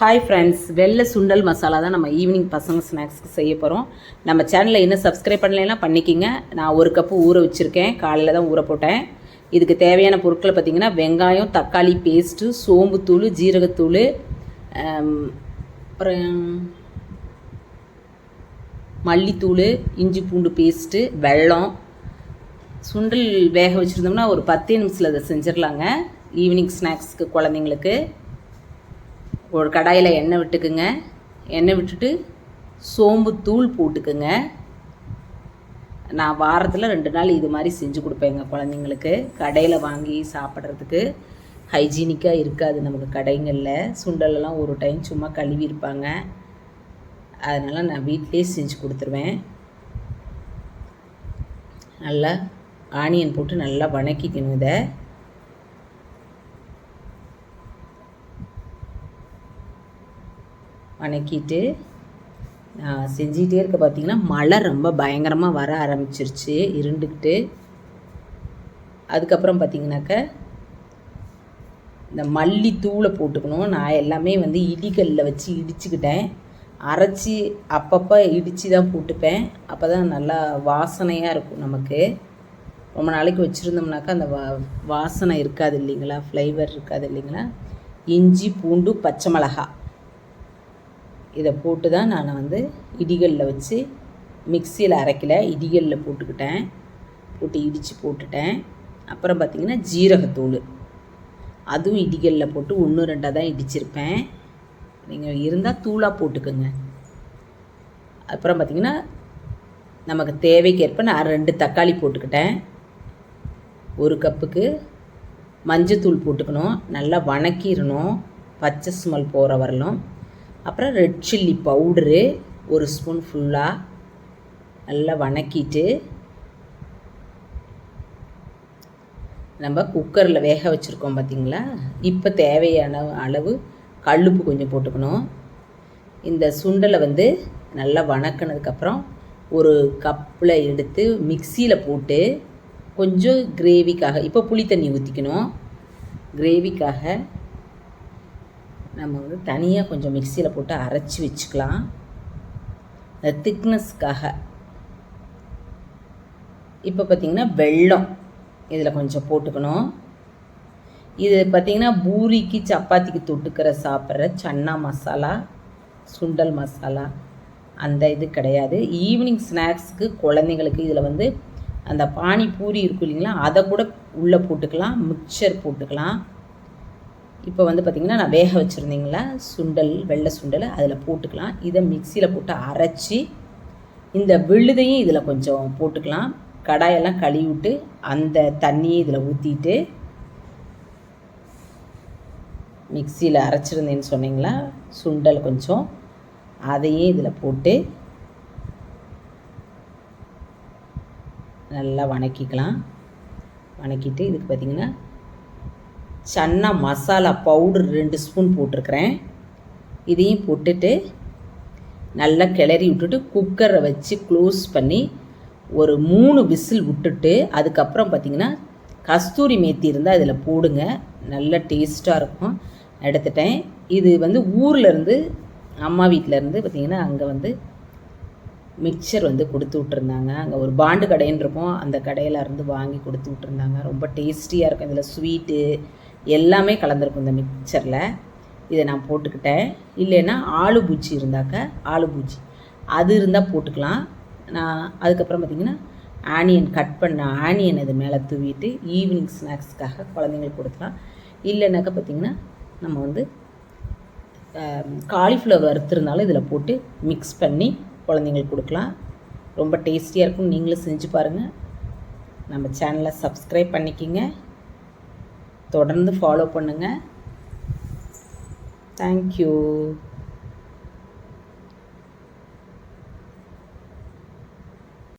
Hi friends வெள்ளை சுண்டல் மசாலா தான் நம்ம ஈவினிங் பசங்க ஸ்நாக்ஸ்க்கு செய்ய போகிறோம் நம்ம சேனலை இன்னும் சப்ஸ்கிரைப் பண்ணலைன்னா பண்ணிக்கிங்க. நான் ஒரு கப்பு ஊற வச்சுருக்கேன். காலையில் தான் ஊற போட்டேன். இதுக்கு தேவையான பொருட்களை பார்த்திங்கன்னா வெங்காயம் தக்காளி பேஸ்ட்டு சோம்புத்தூள் ஜீரகத்தூள் அப்புறம் மல்லித்தூள் இஞ்சி பூண்டு பேஸ்ட்டு வெல்லம். சுண்டல் வேக வச்சுருந்தோம்னா ஒரு பத்தே நிமிஷத்தில் அதை செஞ்சிடலாங்க. ஈவினிங் ஸ்நாக்ஸ்க்கு குழந்தைங்களுக்கு. ஒரு கடாயில் எண்ணெய் விட்டுக்குங்க. எண்ணெய் விட்டுட்டு சோம்பு தூள் போட்டுக்குங்க. நான் வாரத்தில் ரெண்டு நாள் இது மாதிரி செஞ்சு கொடுப்பேங்க குழந்தைங்களுக்கு. கடையில் வாங்கி சாப்பிட்றதுக்கு ஹைஜீனிக்காக இருக்காது நமக்கு கடைங்களில். சுண்டலெல்லாம் ஒரு டைம் சும்மா கழுவி இருப்பாங்க. அதனால் நான் வீட்டிலே செஞ்சு கொடுத்துருவேன். நல்லா ஆனியன் போட்டு நல்லா வணக்கிக்கணும் இதை. வணக்கிட்டு நான் செஞ்சிகிட்டே இருக்க பார்த்தீங்கன்னா மழை ரொம்ப பயங்கரமாக வர ஆரம்பிச்சிருச்சு இருண்டுக்கிட்டு அதுக்கப்புறம் பார்த்தீங்கன்னாக்க இந்த மல்லி தூளை போட்டுக்கணும். நான் எல்லாமே வந்து இடிகல்லில் வச்சு இடிச்சுக்கிட்டேன். அரைச்சி அப்பப்போ இடித்து தான் போட்டுப்பேன். அப்போ தான் நல்லா வாசனையாக இருக்கும் நமக்கு. ரொம்ப நாளைக்கு வச்சுருந்தோம்னாக்கா அந்த வா வாசனை இருக்காது இல்லைங்களா? ஃப்ளேவர் இருக்காது இல்லைங்களா? இஞ்சி பூண்டு பச்சை மிளகா இதை போட்டு தான் நான் வந்து இடிகளில் வச்சு மிக்சியில் அரைக்கல இடிகளில் போட்டுக்கிட்டேன். போட்டு இடித்து போட்டுட்டேன். அப்புறம் பார்த்திங்கன்னா ஜீரகத்தூள். அதுவும் இடிகளில் போட்டு ஒன்று ரெண்டாக தான் இடிச்சிருப்பேன். நீங்கள் இருந்தால் தூளாக போட்டுக்கோங்க. அப்புறம் பார்த்திங்கன்னா நமக்கு தேவைக்கேற்ப நான் ரெண்டு தக்காளி போட்டுக்கிட்டேன். ஒரு கப்புக்கு மஞ்சத்தூள் போட்டுக்கணும். நல்லா வணக்கிடணும். பச்சை ஸ்மெல் போகிற வரலும். அப்புறம் ரெட் சில்லி பவுடரு ஒரு ஸ்பூன் ஃபுல்லாக நல்லா வணக்கிட்டு நம்ம குக்கரில் வேக வச்சுருக்கோம் பார்த்திங்களா இப்போ தேவையான அளவு கல்லுப்பு கொஞ்சம் போட்டுக்கணும். இந்த சுண்டலை வந்து நல்லா வணக்கினதுக்கப்புறம் ஒரு கப்பில் எடுத்து மிக்சியில் போட்டு கொஞ்சம் கிரேவிக்காக இப்போ புளி தண்ணி ஊற்றிக்கணும் கிரேவிக்காக நம்ம வந்து தனியாக கொஞ்சம் மிக்சியில் போட்டு அரைச்சி வச்சுக்கலாம். இந்த திக்னஸ்க்காக இப்போ பார்த்திங்கன்னா வெல்லம் இதில் கொஞ்சம் போட்டுக்கணும். இது பார்த்திங்கன்னா பூரிக்கு சப்பாத்திக்கு தொட்டுக்கிற சாப்பிட்ற சன்னா மசாலா சுண்டல் மசாலா அந்த இது கிடையாது. ஈவினிங் ஸ்நாக்ஸ்க்கு குழந்தைங்களுக்கு இதில் வந்து அந்த பானி பூரி இருக்கும் இல்லைங்களா அதை கூட உள்ளே போட்டுக்கலாம் மிக்சர் போட்டுக்கலாம். இப்போ வந்து பார்த்திங்கன்னா நான் வேக வச்சுருந்தீங்களா? சுண்டல் வெள்ளை சுண்டல் அதில் போட்டுக்கலாம். இதை மிக்சியில் போட்டு அரைச்சி இந்த விழுதையும் இதில் கொஞ்சம் போட்டுக்கலாம். கடாயெல்லாம் கழுவி விட்டு அந்த தண்ணியை இதில் ஊற்றிட்டு மிக்சியில் அரைச்சிருந்தேன்னு சொன்னீங்களா? சுண்டல் கொஞ்சம். அதையும் இதில் போட்டு நல்லா வணக்கிக்கலாம். வணக்கிட்டு இதுக்கு பார்த்திங்கன்னா சன்னா மசாலா பவுடர் ரெண்டு ஸ்பூன் போட்டிருக்கிறேன். இதையும் போட்டுட்டு நல்லா கிளறி விட்டுட்டு குக்கரை வச்சு க்ளோஸ் பண்ணி ஒரு மூணு விசில் விட்டுட்டு அதுக்கப்புறம் பார்த்திங்கன்னா கஸ்தூரி மேத்தி இருந்தால் அதில் போடுங்க. நல்ல டேஸ்ட்டாக இருக்கும். எடுத்துட்டேன். இது வந்து ஊர்லேருந்து அம்மா வீட்டிலேருந்து பார்த்திங்கன்னா அங்கே வந்து மிக்சர் வந்து கொடுத்து விட்ருந்தாங்க அங்கே ஒரு பாண்டு கடைன்னு இருக்கும். அந்த கடையில் இருந்து வாங்கி கொடுத்து விட்ருந்தாங்க ரொம்ப டேஸ்டியாக இருக்கும். இதில் ஸ்வீட்டு எல்லாமே கலந்துருக்கும் இந்த மிக்சரில் இதை நான் போட்டுக்கிட்டேன். இல்லைன்னா ஆலு பூச்சி இருந்தாக்க ஆலு பூச்சி. அது இருந்தால் போட்டுக்கலாம். நான் அதுக்கப்புறம் பார்த்திங்கன்னா ஆனியன் கட் பண்ண ஆனியன் அது மேலே தூவிட்டு ஈவினிங் ஸ்நாக்ஸ்க்காக குழந்தைங்களுக்கு கொடுக்கலாம். இல்லைனாக்கா பார்த்திங்கன்னா நம்ம வந்து காலிஃப்ளவர் வறுத்துருந்தாலும் இதில் போட்டு மிக்ஸ் பண்ணி குழந்தைங்களுக்கு கொடுக்கலாம். ரொம்ப டேஸ்டியாக இருக்கும். நீங்களும் செஞ்சு பாருங்கள் நம்ம சேனலை சப்ஸ்கிரைப் பண்ணிக்கிங்க. தொடர்ந்து ஃபாலோ பண்ணுங்கள் தேங்க்யூ